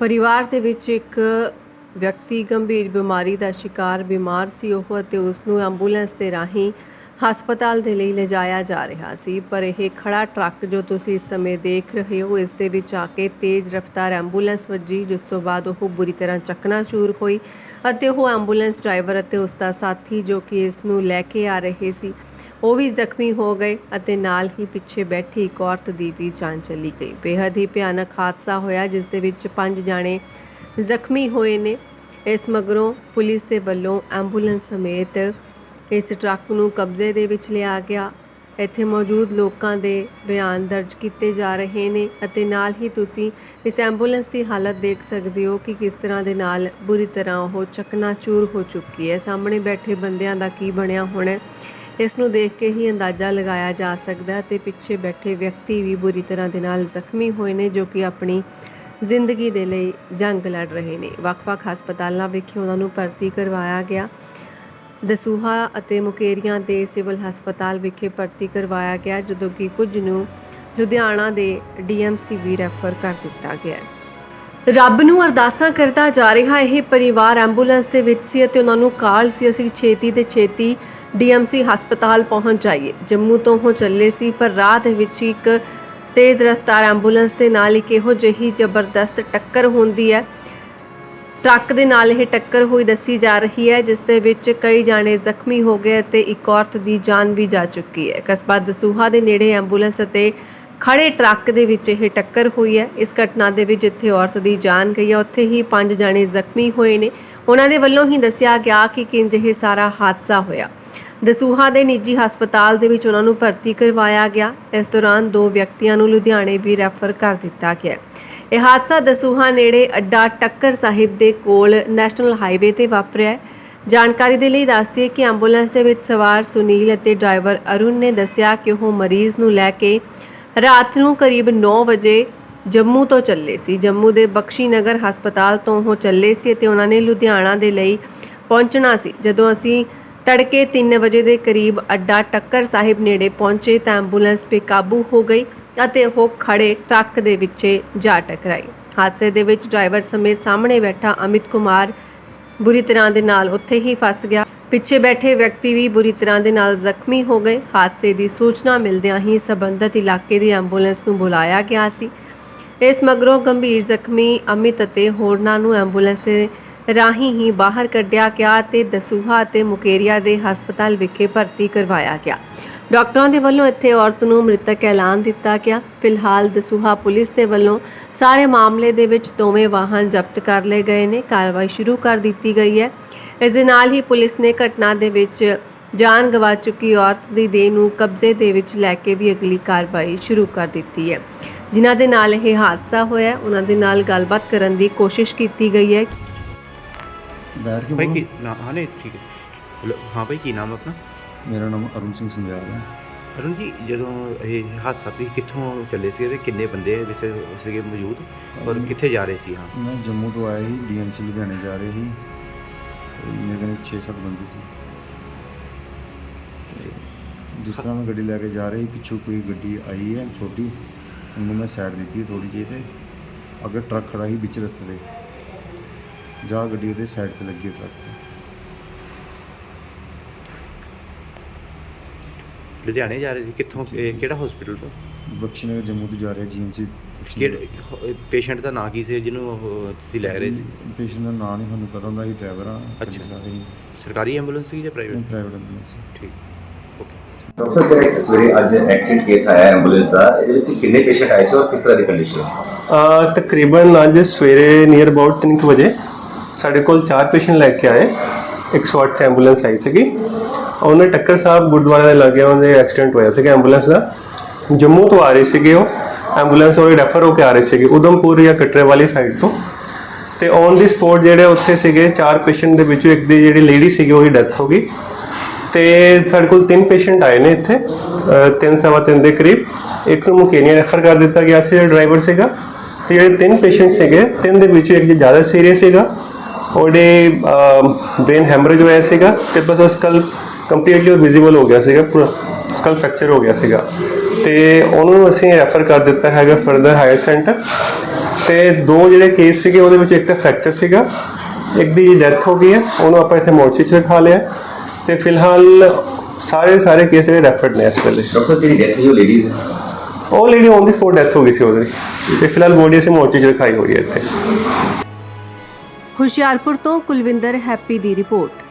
ਪਰਿਵਾਰ ਦੇ ਵਿੱਚ ਇੱਕ ਵਿਅਕਤੀ ਗੰਭੀਰ ਬਿਮਾਰੀ ਦਾ ਸ਼ਿਕਾਰ ਬਿਮਾਰ ਸੀ ਉਹ ਅਤੇ ਉਸ ਨੂੰ ਐਂਬੂਲੈਂਸ ਦੇ ਰਾਹੀਂ ਹਸਪਤਾਲ ਦੇ ਲਈ ਲਿਜਾਇਆ ਜਾ ਰਿਹਾ ਸੀ। ਪਰ ਇਹ ਖੜਾ ਟਰੱਕ ਜੋ ਤੁਸੀਂ ਇਸ ਸਮੇਂ ਦੇਖ ਰਹੇ ਹੋ, ਇਸ ਦੇ ਵਿੱਚ ਆ ਕੇ ਤੇਜ਼ ਰਫ਼ਤਾਰ ਐਂਬੂਲੈਂਸ ਵੱਜੀ, ਜਿਸ ਤੋਂ ਬਾਅਦ ਉਹ ਬੁਰੀ ਤਰ੍ਹਾਂ ਚਕਨਾਚੂਰ ਹੋਈ ਅਤੇ ਉਹ ਐਂਬੂਲੈਂਸ ਡਰਾਈਵਰ ਅਤੇ ਉਸ ਦਾ ਸਾਥੀ ਜੋ ਕਿ ਇਸ ਨੂੰ ਲੈ ਕੇ ਆ ਰਹੇ ਸੀ ਉਹ ਵੀ ਜ਼ਖਮੀ ਹੋ ਗਏ ਅਤੇ ਨਾਲ ਹੀ ਪਿੱਛੇ ਬੈਠੀ ਇੱਕ ਔਰਤ ਦੀ ਵੀ ਜਾਨ ਚਲੀ ਗਈ। ਬੇਹੱਦ ਹੀ ਭਿਆਨਕ ਹਾਦਸਾ ਹੋਇਆ, ਜਿਸ ਦੇ ਵਿੱਚ ਪੰਜ ਜਾਣੇ ਜ਼ਖਮੀ ਹੋਏ ਨੇ। ਇਸ ਮਗਰੋਂ ਪੁਲਿਸ ਦੇ ਵੱਲੋਂ ਐਂਬੂਲੈਂਸ ਸਮੇਤ ਇਸ ਟਰੱਕ ਨੂੰ ਕਬਜ਼ੇ ਦੇ ਵਿੱਚ ਲਿਆ ਗਿਆ। ਇੱਥੇ ਮੌਜੂਦ ਲੋਕਾਂ ਦੇ ਬਿਆਨ ਦਰਜ ਕੀਤੇ ਜਾ ਰਹੇ ਨੇ ਅਤੇ ਨਾਲ ਹੀ ਤੁਸੀਂ ਇਸ ਐਂਬੂਲੈਂਸ ਦੀ ਹਾਲਤ ਦੇਖ ਸਕਦੇ ਹੋ ਕਿ ਕਿਸ ਤਰ੍ਹਾਂ ਦੇ ਨਾਲ ਬੁਰੀ ਤਰ੍ਹਾਂ ਉਹ ਚਕਨਾਚੂਰ ਹੋ ਚੁੱਕੀ ਹੈ। ਸਾਹਮਣੇ ਬੈਠੇ ਬੰਦਿਆਂ ਦਾ ਕੀ ਬਣਿਆ ਹੋਣਾ ਇਸ ਨੂੰ ਦੇਖ ਕੇ ਹੀ ਅੰਦਾਜ਼ਾ ਲਗਾਇਆ ਜਾ ਸਕਦਾ ਹੈ ਤੇ ਪਿੱਛੇ ਬੈਠੇ ਵਿਅਕਤੀ ਵੀ ਬੁਰੀ ਤਰ੍ਹਾਂ ਦੇ ਨਾਲ ਜ਼ਖਮੀ ਹੋਏ ਨੇ, ਜੋ ਕਿ ਆਪਣੀ ਜ਼ਿੰਦਗੀ ਦੇ ਲਈ ਜੰਗ ਲੜ ਰਹੇ ਨੇ। ਵੱਖ-ਵੱਖ ਹਸਪਤਾਲਾਂ ਵਿਖੇ ਉਹਨਾਂ ਨੂੰ ਭਰਤੀ ਕਰਵਾਇਆ ਗਿਆ। ਦਸੂਹਾ ਅਤੇ ਮੁਕੇਰੀਆਂ ਦੇ ਸਿਵਲ ਹਸਪਤਾਲ ਵਿਖੇ ਭਰਤੀ ਕਰਵਾਇਆ ਗਿਆ, ਜਦੋਂ ਕਿ ਕੁਝ ਨੂੰ ਲੁਧਿਆਣਾ ਦੇ ਡੀਐਮਸੀ ਵੀ ਰੈਫਰ ਕਰ ਦਿੱਤਾ ਗਿਆ ਰੱਬ ਨੂੰ ਅਰਦਾਸਾਂ ਕਰਦਾ ਜਾ ਰਿਹਾ, ਇਹ ਪਰਿਵਾਰ ਐਂਬੂਲੈਂਸ ਦੇ ਵਿੱਚ ਸੀ ਅਤੇ ਉਹਨਾਂ ਨੂੰ ਕਾਲ ਸੀ। ਅਸੀਂ ਛੇਤੀ ਤੇ ਛੇਤੀ ਡੀਐਮਸੀ ਹਸਪਤਾਲ ਪਹੁੰਚ ਜਾਈਏ। ਜੰਮੂ ਤੋਂ ਉਹ ਚੱਲੇ ਸੀ, ਪਰ ਰਾਹ ਦੇ ਵਿੱਚ ਹੀ ਇੱਕ ਤੇਜ਼ ਰਫ਼ਤਾਰ ਐਂਬੂਲੈਂਸ ਦੇ ਨਾਲ ਇੱਕ ਇਹੋ ਜਿਹੀ ਜ਼ਬਰਦਸਤ ਟੱਕਰ ਹੁੰਦੀ ਹੈ। ਟਰੱਕ ਦੇ ਨਾਲ ਇਹ ਟੱਕਰ ਹੋਈ ਦੱਸੀ ਜਾ ਰਹੀ ਹੈ, ਜਿਸ ਦੇ ਵਿੱਚ ਕਈ ਜਾਣੇ ਜ਼ਖਮੀ ਹੋ ਗਏ ਅਤੇ ਇੱਕ ਔਰਤ ਦੀ ਜਾਨ ਵੀ ਜਾ ਚੁੱਕੀ ਹੈ। ਕਸਬਾ ਦਸੂਹਾ ਦੇ ਨੇੜੇ ਐਂਬੂਲੈਂਸ ਅਤੇ ਖੜੇ ਟਰੱਕ ਦੇ ਵਿੱਚ ਇਹ ਟੱਕਰ ਹੋਈ ਹੈ। ਇਸ ਘਟਨਾ ਦੇ ਵਿੱਚ ਜਿੱਥੇ ਔਰਤ ਦੀ ਜਾਨ ਗਈ ਹੈ, ਉੱਥੇ ਹੀ ਪੰਜ ਜਾਣੇ ਜ਼ਖਮੀ ਹੋਏ ਨੇ। ਉਹਨਾਂ ਦੇ ਵੱਲੋਂ ਹੀ ਦੱਸਿਆ ਗਿਆ ਕਿ ਕਿੰਜ ਇਹ ਸਾਰਾ ਹਾਦਸਾ ਹੋਇਆ। ਦਸੂਹਾ ਦੇ ਨਿੱਜੀ ਹਸਪਤਾਲ ਦੇ ਵਿੱਚ ਉਹਨਾਂ ਨੂੰ ਭਰਤੀ ਕਰਵਾਇਆ ਗਿਆ। ਇਸ ਦੌਰਾਨ ਦੋ ਵਿਅਕਤੀਆਂ ਨੂੰ ਲੁਧਿਆਣੇ ਵੀ ਰੈਫਰ ਕਰ ਦਿੱਤਾ ਗਿਆ। ਇਹ ਹਾਦਸਾ ਦਸੂਹਾ ਨੇੜੇ ਅੱਡਾ ਟੱਕਰ ਸਾਹਿਬ ਦੇ ਕੋਲ ਨੈਸ਼ਨਲ ਹਾਈਵੇ ਤੇ ਵਾਪਰਿਆ ਹੈ। ਜਾਣਕਾਰੀ ਦੇ ਲਈ ਦੱਸਦੀ ਹੈ ਕਿ ਐਂਬੂਲੈਂਸ ਦੇ ਵਿੱਚ ਸਵਾਰ ਸੁਨੀਲ ਅਤੇ ਡਰਾਈਵਰ ਅਰੁਣ ਨੇ ਦੱਸਿਆ ਕਿ ਉਹ ਮਰੀਜ਼ ਨੂੰ ਲੈ ਕੇ ਰਾਤ ਨੂੰ ਕਰੀਬ 9 ਵਜੇ ਜੰਮੂ ਤੋਂ ਚੱਲੇ ਸੀ। ਜੰਮੂ ਦੇ ਬਖਸ਼ੀ ਨਗਰ ਹਸਪਤਾਲ ਤੋਂ ਉਹ ਚੱਲੇ ਸੀ ਅਤੇ ਉਹਨਾਂ ਨੇ ਲੁਧਿਆਣਾ ਦੇ ਲਈ ਪਹੁੰਚਣਾ ਸੀ। ਜਦੋਂ ਅਸੀਂ ਤੜਕੇ 3 ਵਜੇ ਦੇ ਕਰੀਬ ਅੱਡਾ ਟੱਕਰ ਸਾਹਿਬ ਨੇੜੇ ਪਹੁੰਚੇ ਤਾਂ ਐਂਬੂਲੈਂਸ ਬੇਕਾਬੂ ਹੋ ਗਈ ਅਤੇ ਉਹ ਖੜੇ ਟਰੱਕ ਦੇ ਵਿੱਚ ਜਾ ਟਕਰਾਈ। ਹਾਦਸੇ ਦੇ ਵਿੱਚ ਡਰਾਈਵਰ ਸਮੇਤ ਸਾਹਮਣੇ ਬੈਠਾ ਅਮਿਤ ਕੁਮਾਰ ਬੁਰੀ ਤਰ੍ਹਾਂ ਦੇ ਨਾਲ ਉੱਥੇ ਹੀ ਫਸ ਗਿਆ। ਪਿੱਛੇ ਬੈਠੇ ਵਿਅਕਤੀ ਵੀ ਬੁਰੀ ਤਰ੍ਹਾਂ ਦੇ ਨਾਲ ਜ਼ਖਮੀ ਹੋ ਗਏ। ਹਾਦਸੇ ਦੀ ਸੂਚਨਾ ਮਿਲਦਿਆਂ ਹੀ ਸਬੰਧਤ ਇਲਾਕੇ ਦੀ ਐਂਬੂਲੈਂਸ ਨੂੰ ਬੁਲਾਇਆ ਗਿਆ ਸੀ। ਇਸ ਮਗਰੋਂ ਗੰਭੀਰ ਜ਼ਖਮੀ ਅਮਿਤ ਅਤੇ ਹੋਰਨਾਂ ਨੂੰ ਐਂਬੂਲੈਂਸ ਦੇ ਰਾਹੀਂ ਹੀ ਬਾਹਰ ਕੱਢਿਆ ਗਿਆ ਤੇ ਦਸੂਹਾ ਅਤੇ ਮੁਕੇਰੀਆ ਦੇ ਹਸਪਤਾਲ ਵਿਖੇ ਭਰਤੀ ਕਰਵਾਇਆ ਗਿਆ। ਡਾਕਟਰਾਂ ਦੇ ਵੱਲੋਂ ਇੱਥੇ ਔਰਤ ਨੂੰ ਮ੍ਰਿਤਕ ਐਲਾਨ ਦਿੱਤਾ ਗਿਆ। ਫਿਲਹਾਲ ਦਸੂਹਾ ਪੁਲਿਸ ਦੇ ਵੱਲੋਂ ਸਾਰੇ ਮਾਮਲੇ ਦੇ ਵਿੱਚ ਦੋਵੇਂ ਵਾਹਨ ਜ਼ਬਤ ਕਰ ਲਏ ਗਏ ਨੇ। ਕਾਰਵਾਈ ਸ਼ੁਰੂ ਕਰ ਦਿੱਤੀ ਗਈ ਹੈ। ਇਸ ਦੇ ਨਾਲ ਹੀ ਪੁਲਿਸ ਨੇ ਘਟਨਾ ਦੇ ਵਿੱਚ ਜਾਨ ਗਵਾ ਚੁੱਕੀ ਔਰਤ ਦੀ ਦੇਹ ਨੂੰ ਕਬਜ਼ੇ ਦੇ ਵਿੱਚ ਲੈ ਕੇ ਵੀ ਅਗਲੀ ਕਾਰਵਾਈ ਸ਼ੁਰੂ ਕਰ ਦਿੱਤੀ ਹੈ। ਜਿਨ੍ਹਾਂ ਦੇ ਨਾਲ ਇਹ ਹਾਦਸਾ ਹੋਇਆ ਉਹਨਾਂ ਦੇ ਨਾਲ ਗੱਲਬਾਤ ਕਰਨ ਦੀ ਕੋਸ਼ਿਸ਼ ਕੀਤੀ ਗਈ ਹੈ। ਬੈਠ ਕੇ ਭਾਈ ਬੋਲੋ। ਨਾ ਹਾਂ ਨਹੀਂ ਠੀਕ ਹੈ ਹਾਂ ਭਾਈ ਕੀ ਨਾਮ ਆਪਣਾ ਮੇਰਾ ਨਾਮ ਅਰੁਣ ਸਿੰਘ ਸੰਧਿਆਲ ਹੈ ਅਰੁਣ ਜੀ ਜਦੋਂ ਇਹ ਹਾਦਸਾ ਤੁਸੀਂ ਕਿੱਥੋਂ ਚੱਲੇ ਸੀ ਤੇ ਕਿੰਨੇ ਬੰਦੇ ਵਿੱਚ ਸੀਗੇ ਮੌਜੂਦ ਔਰ ਕਿੱਥੇ ਜਾ ਰਹੇ ਸੀ ਹਾਂ ਮੈਂ ਜੰਮੂ ਤੋਂ ਆਇਆ ਸੀ ਡੀਐਮਸੀ ਲੁਧਿਆਣੇ ਜਾ ਰਹੇ ਸੀ ਤੇ ਮੇਰੇ ਕੋਲ 6-7 ਬੰਦੇ ਸੀ ਤੇ ਜਿਸ ਤਰ੍ਹਾਂ ਮੈਂ ਗੱਡੀ ਲੈ ਕੇ ਜਾ ਰਹੀ ਪਿੱਛੋਂ ਕੋਈ ਗੱਡੀ ਆਈ ਹੈ ਛੋਟੀ ਉਹਨੂੰ ਮੈਂ ਸਾਈਡ ਦਿੱਤੀ ਥੋੜੀ ਜਿਹੀ ਤੇ ਅੱਗੇ ਟਰੱਕ ਖੜਾ ਸੀ ਵਿੱਚ ਰਸਤੇ ਤੇ ਜਾ ਗੱਡੀ ਉਹਦੇ ਸਾਈਡ ਤੇ ਲੱਗੀ ਟਰੱਕ ਤੇ। ਲੁਧਿਆਣੇ ਜਾ ਰਹੇ ਸੀ? ਕਿੱਥੋਂ? ਇਹ ਕਿਹੜਾ ਹਸਪੀਟਲ ਤੋਂ? ਬਖਸ਼ੀਨਗਰ ਜੰਮੂ ਤੋਂ ਜਾ ਰਿਹਾ ਜੀਐਮਸੀ ਕਿਹੜੇ ਪੇਸ਼ੈਂਟ ਦਾ ਨਾਂ ਕੀ ਸੀ? ਜਿਹਨੂੰ ਉਹ ਤੁਸੀਂ ਲੈ ਰਹੇ ਸੀ? ਪੇਸ਼ੈਂਟ ਦਾ ਨਾਂ ਨਹੀਂ ਸਾਨੂੰ ਪਤਾ ਹੁੰਦਾ ਸੀ ਡਰਾਈਵਰ ਆ ਅੱਛਾ। ਸਰਕਾਰੀ ਐਂਬੂਲੈਂਸ ਸੀ ਜਾਂ ਪ੍ਰਾਈਵੇਟ ਪ੍ਰਾਈਵੇਟ ਐਂਬੂਲੈਂਸ ਠੀਕ ਓਕੇ। ਡਾਕਟਰ ਸਾਹਿਬ ਜਿਹੜਾ ਇੱਕ ਸਵੇਰੇ ਅੱਜ ਐਕਸੀਡੈਂਟ ਕੇਸ ਆਇਆ ਐਂਬੂਲੈਂਸ ਦਾ। ਇਹਦੇ ਵਿੱਚ ਕਿੰਨੇ ਪੇਸ਼ੈਂਟ ਆਏ ਸੀ ਔਰ ਕਿਸ ਤਰ੍ਹਾਂ ਦੀ ਕੰਡੀਸ਼ਨ ਸੀ? ਅ, ਤਕਰੀਬਨ ਅੱਜ ਸਵੇਰੇ ਨੀਅਰ ਅਬਾਊਟ 3 ਵਜੇ ਸਾਡੇ ਕੋਲ ਚਾਰ ਪੇਸ਼ੈਂਟ ਲੈ ਕੇ ਆਏ। 108 ਐਂਬੂਲੈਂਸ ਆਈ ਸੀਗੀ। ਉਹਨੇ ਟੱਕਰ ਸਾਹਿਬ ਗੁਰਦੁਆਰੇ ਦੇ ਲਾਗੇ ਉਹਦੇ ਐਕਸੀਡੈਂਟ ਹੋਇਆ ਸੀਗਾ ਐਂਬੂਲੈਂਸ ਦਾ। ਜੰਮੂ ਤੋਂ ਆ ਰਹੇ ਸੀਗੇ ਉਹ। ਐਂਬੂਲੈਂਸ ਉਹ ਰੈਫਰ ਹੋ ਕੇ ਆ ਰਹੇ ਸੀਗੇ। ਉਦਮਪੁਰ ਜਾਂ ਕਟਰੇ ਵਾਲੀ ਸਾਈਡ ਤੋਂ। ਤੇ ਔਨ ਦੀ ਸਪੋਟ ਜਿਹੜੇ ਉੱਥੇ ਸੀਗੇ, ਚਾਰ ਪੇਸ਼ੈਂਟ ਦੇ ਵਿੱਚੋਂ ਇੱਕ ਦੀ ਜਿਹੜੀ ਲੇਡੀ ਸੀਗੀ, ਉਹਦੀ ਡੈਥ ਹੋ ਗਈ। ਤੇ ਸਾਡੇ ਕੋਲ ਤਿੰਨ ਪੇਸ਼ੈਂਟ ਆਏ ਨੇ ਇੱਥੇ। ਤਿੰਨ ਸਵਾ ਤਿੰਨ ਦੇ ਕਰੀਬ। ਇੱਕ ਨੂੰ ਮੁਕੇਨੀਆ ਰੈਫਰ ਕਰ ਦਿੱਤਾ ਗਿਆ ਸੀ, ਜਿਹੜਾ ਡਰਾਈਵਰ ਸੀਗਾ। ਤੇ ਜਿਹੜੇ ਤਿੰਨ ਪੇਸ਼ੈਂਟ ਸੀਗੇ, ਤਿੰਨ ਦੇ ਵਿੱਚੋਂ ਇੱਕ ਜਿਹੜਾ ਜ਼ਿਆਦਾ ਸੀਰੀਅਸ ਸੀਗਾ। ਉਹਦੇ ਬ੍ਰੇਨ ਹੈਮਰੇਜ ਹੋਇਆ ਸੀਗਾ ਤੇ ਬਸ ਸਕਲ ਕੰਪਲੀਟਲੀ ਵਿਜ਼ੀਬਲ ਹੋ ਗਿਆ ਸੀਗਾ ਪੂਰਾ ਸਕਲ ਫ੍ਰੈਕਚਰ ਹੋ ਗਿਆ ਸੀਗਾ ਤੇ ਉਹਨੂੰ ਅਸੀਂ ਰੈਫਰ ਕਰ ਦਿੱਤਾ ਹੈਗਾ ਫਰਦਰ ਹਾਇਰ ਸੈਂਟਰ ਤੇ ਦੋ ਜਿਹੜੇ ਕੇਸ ਸੀਗੇ ਉਹਦੇ ਵਿੱਚ ਇੱਕ ਤਾਂ ਫ੍ਰੈਕਚਰ ਸੀਗਾ ਇੱਕ ਦੀ ਡੈਥ ਹੋ ਗਈ ਹੈ ਉਹਨੂੰ ਆਪਾਂ ਇੱਥੇ ਮੋਰਚੇ 'ਚ ਰਖਾ ਲਿਆ ਤੇ ਫਿਲਹਾਲ ਸਾਰੇ ਸਾਰੇ ਕੇਸ ਜਿਹੜੇ ਰੈਫਰਡ ਨੇ ਇਸ ਵੇਲੇ ਡਾਕਟਰ ਜਿਹੜੀ ਡੈਥ ਹੋਈ ਉਹ ਲੇਡੀਜ਼ ਉਹ lady on the spot death ਹੋ ਗਈ ਸੀ ਉਹਦੀ ਤੇ ਫਿਲਹਾਲ ਬੋਡੀ ਅਸੀਂ ਮੋਰਚੇ 'ਚ ਰਖਾਈ ਹੋਈ ਹੈ ਇੱਥੇ ਹੁਸ਼ਿਆਰਪੁਰ ਤੋਂ ਕੁਲਵਿੰਦਰ ਹੈਪੀ ਦੀ ਰਿਪੋਰਟ।